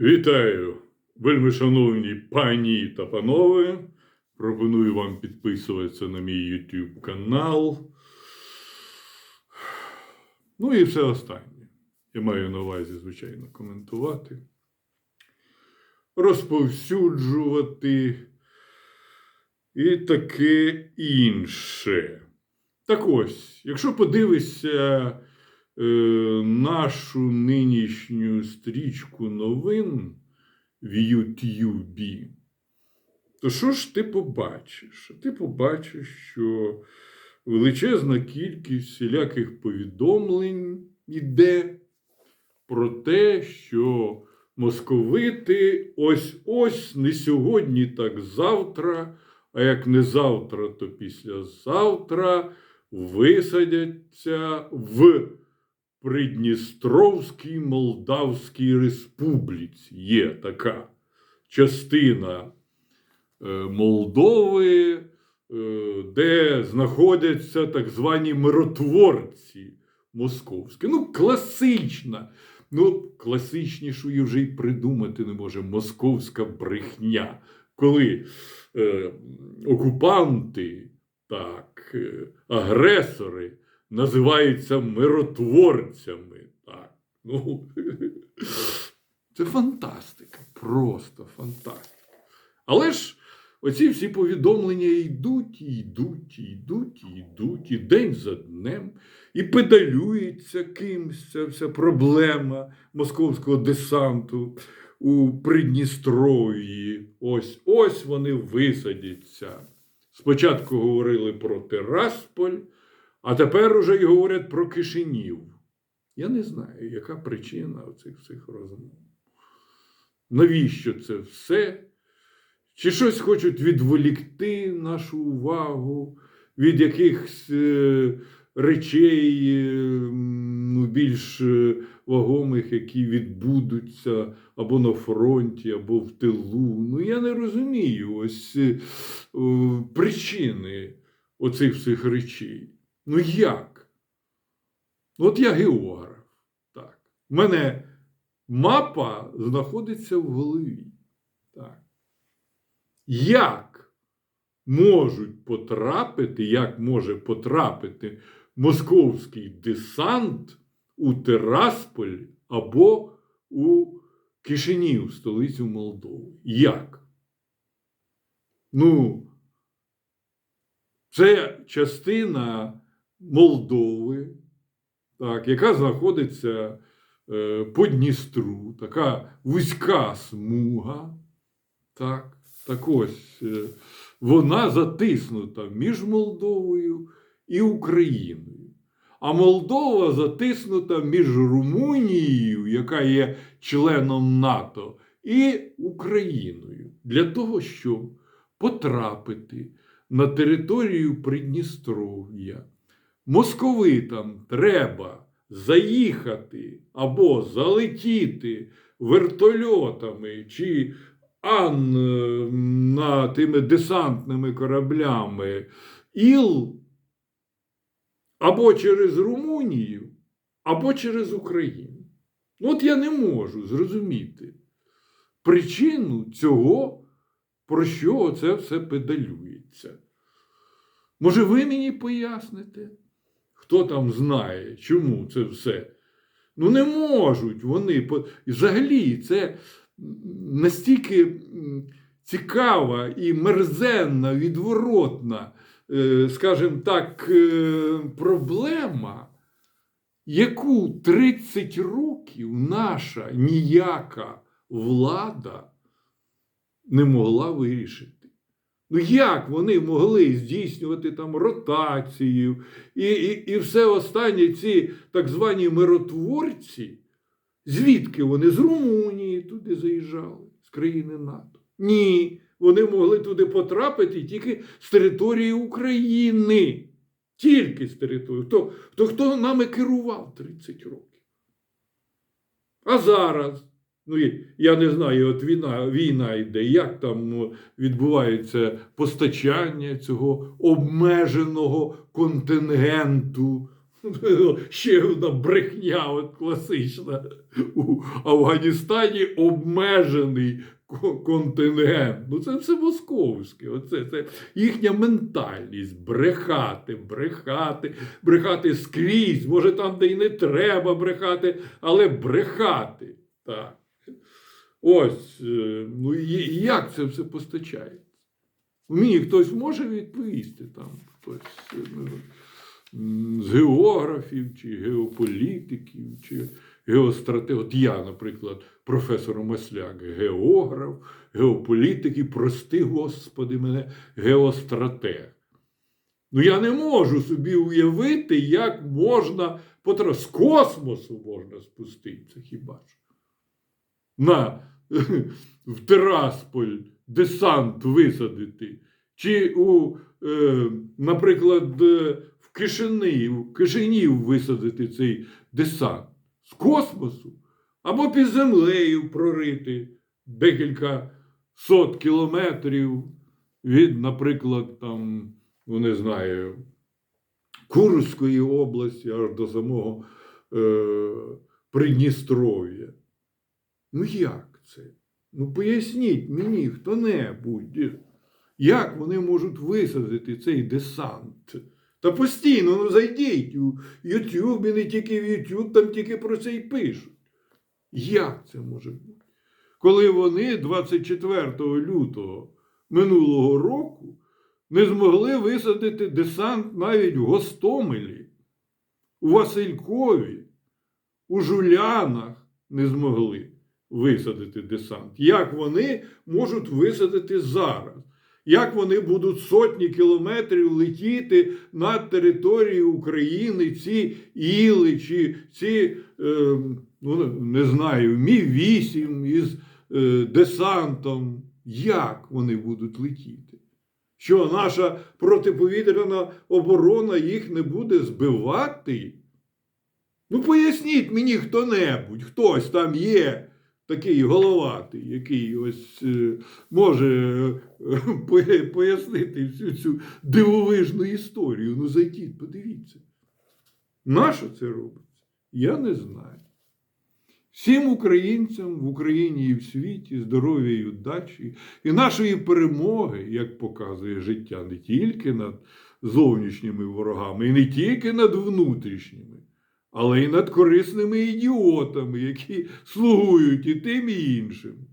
Вітаю, вельми шановні пані та панове. Пропоную вам підписуватися на мій YouTube канал. Ну і все останнє. Я маю на увазі, звичайно, коментувати, розповсюджувати і таке інше. Так ось, якщо подивишся нашу нинішню стрічку новин в Ютюбі, то що ж ти побачиш? Ти побачиш, що величезна кількість всіляких повідомлень іде про те, що московити ось-ось не сьогодні, так завтра, а як не завтра, то післязавтра висадяться в Придністровській Молдавській Республіці. Є така частина е, Молдови, е, де знаходяться так звані миротворці московські. Ну, класична. Ну, класичнішої вже й придумати не може московська брехня, коли е, окупанти, так, е, агресори називаються миротворцями. Так. Ну, це фантастика, просто фантастика. Але ж оці всі повідомлення йдуть, і йдуть, і йдуть, і йдуть, і день за днем, і педалюється кимсь ця вся проблема московського десанту у Придністров'ї. Ось ось вони висадяться. Спочатку говорили про Терасполь, а тепер уже й говорять про Кишинів. Я не знаю, яка причина цих всіх розмов. Навіщо це все? Чи щось хочуть відволікти нашу увагу від якихось е, речей е, ну, більш е, вагомих, які відбудуться або на фронті, або в тилу. Ну, я не розумію ось причини оцих всіх речей. Ну як? От я географ. Так. У мене мапа знаходиться в голові. Так. Як можуть потрапити, як може потрапити московський десант у Терасполь або у Кишинів, столицю Молдови? Як? Ну, це частина Молдови, так, яка знаходиться е, по Дністру, така вузька смуга. Так, так ось е, вона затиснута між Молдовою і Україною. А Молдова затиснута між Румунією, яка є членом НАТО, і Україною для того, щоб потрапити на територію Придністров'я. Московитам треба заїхати або залетіти вертольотами чи ан на тими десантними кораблями Іл або через Румунію, або через Україну. Ну, От я не можу зрозуміти причину цього, про що це все педалюється. Може, ви мені поясните, хто там знає, чому це все? Ну, не можуть вони. Взагалі, це настільки цікава і мерзенна, відворотна, е, скажімо так, е, проблема, яку 30 років наша ніяка влада не могла вирішити. Ну як вони могли здійснювати там ротацію і, і, і все останнє ці так звані миротворці? Звідки вони з Румунії туди заїжджали, з країни НАТО? Ні, вони могли туди потрапити тільки з території України. Тільки з території. Хто, хто, хто нами керував 30 років? А зараз, ну я не знаю, от війна, війна йде, як там ну, відбувається постачання цього обмеженого контингенту Ще одна брехня, от класична. У Афганістані обмежений контингент. Ну це все московське. Оце це їхня ментальність брехати, брехати, брехати скрізь. Може, там, де й не треба брехати, але брехати. Так. Ось, е, ну і як це все постачається? Мені хтось може відповісти там, хтось ну, з географів, чи геополітиків, чи геостратегів. От я, наприклад, професор Масляк, географ, геополітик і прости, Господи, мене геостратег. Ну я не можу собі уявити, як можна потра... з космосу можна спуститися хіба ж. На в Тирасполь десант висадити, чи у, е, наприклад, е, в Кишинів, в Кишинів висадити цей десант? З космосу, або під землею прорити декілька сот кілометрів від, наприклад, там, ну не знаю, Курської області аж до самого е, Придністров'я. Ну як це? Ну поясніть мені хто-небудь, як вони можуть висадити цей десант? Та постійно ну, зайдіть у Ютубі, не тільки в Ютуб, там тільки про це й пишуть. Як це може бути? Коли вони 24 лютого минулого року не змогли висадити десант навіть в Гостомелі, у Василькові, у Жулянах не змогли висадити десант. Як вони можуть висадити зараз? Як вони будуть сотні кілометрів летіти над територією України, ці іли, чи ці, е, ну, не знаю, Мі-8 із е, десантом? Як вони будуть летіти? Що наша протиповітряна оборона їх не буде збивати? Ну, поясніть мені хто-небудь, хтось там є такий головатий, який ось е, може е, пояснити всю цю дивовижну історію. Ну, зайдіть, подивіться. Нащо це робиться? Я не знаю. Всім українцям в Україні і в світі здоров'я і удачі, і нашої перемоги, як показує життя, не тільки над зовнішніми ворогами, і не тільки над внутрішніми, але й над корисними ідіотами, які слугують і тим і іншим.